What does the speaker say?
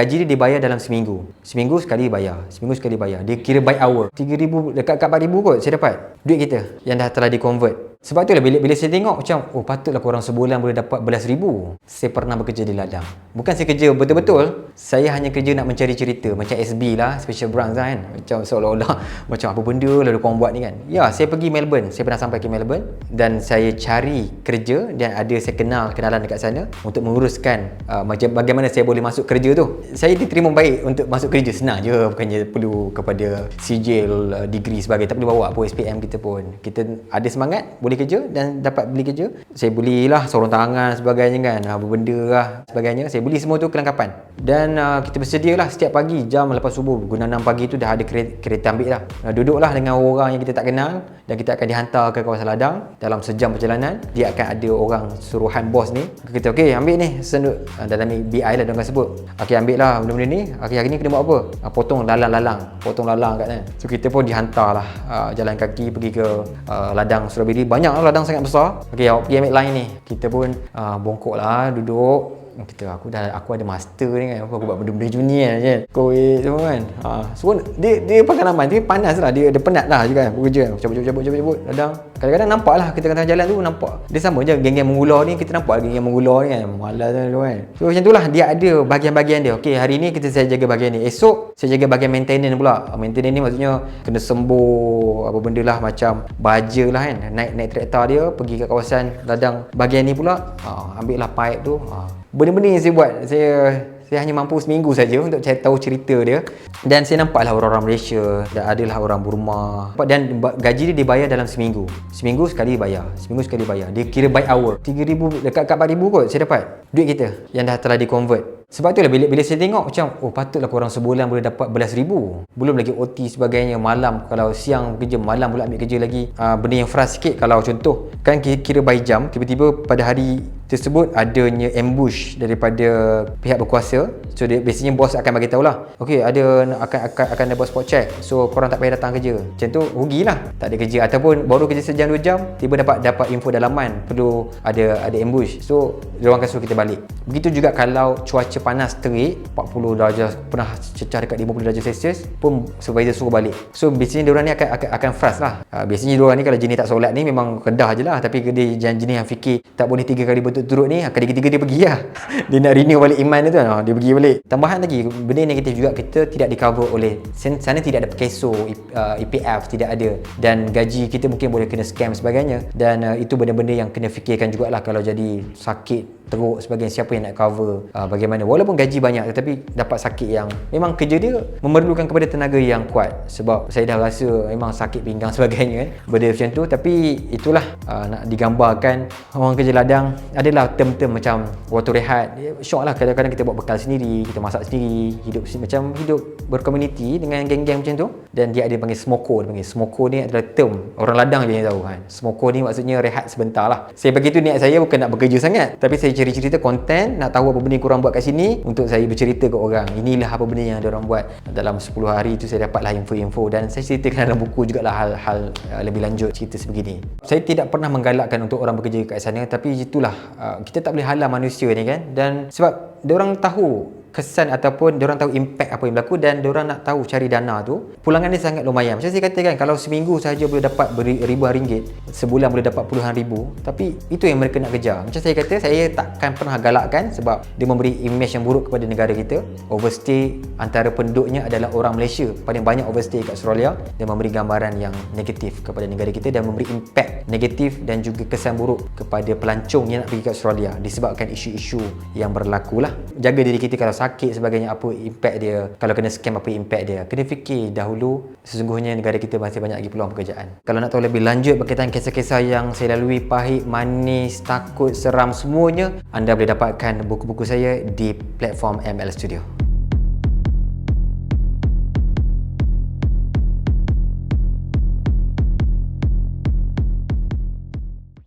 Gaji dia dibayar dalam seminggu. Seminggu sekali bayar. Seminggu sekali bayar. Dia kira by hour. 3,000 dekat kat 4,000 kot saya dapat. Duit kita yang dah telah di-convert. Sebab tu lah bila, bila saya tengok macam oh patutlah korang sebulan boleh dapat belas ribu. Saya pernah bekerja di ladang. Bukan saya kerja betul-betul. Saya hanya kerja nak mencari cerita. Macam SB lah, Special Brands lah kan. Macam seolah-olah macam apa benda lalu korang buat ni kan. Ya, saya pergi Melbourne. Saya pernah sampai ke Melbourne. Dan saya cari kerja dan ada saya kenal kenalan dekat sana untuk menguruskan uh, bagaimana saya boleh masuk kerja tu. Saya diterima baik untuk masuk kerja. Senang je. Bukannya perlu kepada sijil, uh, degree sebagainya. Tak perlu bawa apa SPM kita pun. Kita ada semangat, boleh kerja dan dapat beli kerja. Saya belilah sorong tangan sebagainya kan. Apa benda lah sebagainya. Saya beli semua tu kelengkapan. Dan uh, kita bersedia lah setiap pagi jam lepas subuh. Guna 6 pagi tu dah ada kereta, kereta ambil lah. Uh, duduklah dengan orang yang kita tak kenal dan kita akan dihantar ke kawasan ladang dalam sejam perjalanan. Dia akan ada orang suruhan bos ni. Kita okey ambil ni senduk uh, dalam BI lah dia sebut. Okey ambil lah benda-benda ni. Okey hari ni kena buat apa? Uh, potong lalang-lalang. Potong lalang kat sana. So kita pun dihantar lah uh, jalan kaki pergi ke uh, ladang strawberry. Banyak lah ladang sangat besar. Okey, awak pergi ambil line ni. Kita pun uh, bongkok lah, duduk. Kita aku dah aku ada master ni kan. Aku buat benda-benda junior je. Kau semua kan. Ha, so dia dia pengalaman dia panas lah. Dia, dia penat lah juga kan. Bekerja. Cabut cabut cabut cabut cabut. Ladang. Kadang-kadang nampak lah kita tengah jalan tu nampak. Dia sama je geng-geng mengular ni kita nampak geng-geng mengular ni kan. Malas tu kan. So macam tu lah dia ada bahagian-bahagian dia. Okey, hari ni kita saya jaga bahagian ni. Esok saya jaga bahagian maintenance pula. Maintenance ni maksudnya kena sembuh apa benda lah macam baja lah kan. Naik naik traktor dia pergi ke kawasan ladang bahagian ni pula. Ha, ambil lah pipe tu. Ha, benda-benda yang saya buat saya saya hanya mampu seminggu saja untuk cari tahu cerita dia. Dan saya nampaklah orang-orang Malaysia dan adalah orang Burma. Dan gaji dia dibayar dalam seminggu. Seminggu sekali bayar. Seminggu sekali bayar. Dia kira by hour. 3000 dekat kat 4000 kot saya dapat. Duit kita yang dah telah di convert sebab tu lah bila, bila saya tengok macam oh patutlah korang sebulan boleh dapat belas ribu. Belum lagi OT sebagainya malam. Kalau siang kerja malam pula ambil kerja lagi. Uh, benda yang frust sikit kalau contoh. Kan kira by jam tiba-tiba pada hari tersebut adanya ambush daripada pihak berkuasa. So dia, biasanya bos akan bagi tahu lah. Okay ada akan akan akan ada spot check. So korang tak payah datang kerja. Macam tu rugilah tak ada kerja ataupun baru kerja sejam dua jam tiba dapat dapat info dalaman perlu ada ada ambush. So dia akan suruh kita balik. Begitu juga kalau cuaca panas terik 40 darjah pernah cecah dekat 50 darjah Celsius pun supervisor suruh balik so biasanya diorang ni akan akan, akan frust lah uh, biasanya diorang ni kalau jenis tak solat ni memang kedah je lah tapi dia jenis yang fikir tak boleh tiga kali berturut-turut ni kali ketiga dia pergi lah. Dia nak renew balik iman dia tu uh, dia pergi balik. Tambahan lagi benda negatif juga kita tidak di cover oleh sana tidak ada pekeso uh, EPF tidak ada. Dan gaji kita mungkin boleh kena scam sebagainya. Dan uh, itu benda-benda yang kena fikirkan jugalah kalau jadi sakit teruk sebagainya siapa yang nak cover uh, bagaimana. Walaupun gaji banyak tetapi dapat sakit yang memang kerja dia memerlukan kepada tenaga yang kuat. Sebab saya dah rasa memang sakit pinggang sebagainya kan benda macam tu. Tapi itulah uh, nak digambarkan orang kerja ladang adalah term-term macam waktu rehat. Syok lah kadang-kadang kita buat bekal sendiri kita masak sendiri hidup macam hidup berkomuniti dengan geng-geng macam tu. Dan dia ada panggil smoko dia panggil smoko ni adalah term. Orang ladang je yang tahu kan. Smoko ni maksudnya rehat sebentar lah. Saya begitu niat saya bukan nak bekerja sangat tapi saya cari cerita konten nak tahu apa benda yang korang buat kat sini untuk saya bercerita ke orang. Inilah apa benda yang orang buat. Dalam 10 hari tu saya dapatlah info-info dan saya ceritakan dalam buku juga lah hal-hal uh, lebih lanjut cerita sebegini. Saya tidak pernah menggalakkan untuk orang bekerja kat sana tapi itulah uh, kita tak boleh halang manusia ni kan. Dan sebab orang tahu kesan ataupun orang tahu impact apa yang berlaku dan orang nak tahu cari dana tu pulangan dia sangat lumayan. Macam saya katakan kalau seminggu sahaja boleh dapat ribuan ringgit sebulan boleh dapat puluhan ribu. Tapi itu yang mereka nak kejar. Macam saya kata saya takkan pernah galakkan sebab dia memberi image yang buruk kepada negara kita. Overstay antara penduduknya adalah orang Malaysia. Paling banyak overstay kat Australia. Dan memberi gambaran yang negatif kepada negara kita dan memberi impact negatif dan juga kesan buruk kepada pelancong yang nak pergi ke Australia disebabkan isu-isu yang berlaku lah. Jaga diri kita kalau sakit sebagainya apa impact dia. Kalau kena scam apa impact dia? Kena fikir dahulu sesungguhnya negara kita masih banyak lagi peluang pekerjaan. Kalau nak tahu lebih lanjut berkaitan kisah-kisah yang saya lalui pahit manis takut seram semuanya anda boleh dapatkan buku-buku saya di platform ML Studio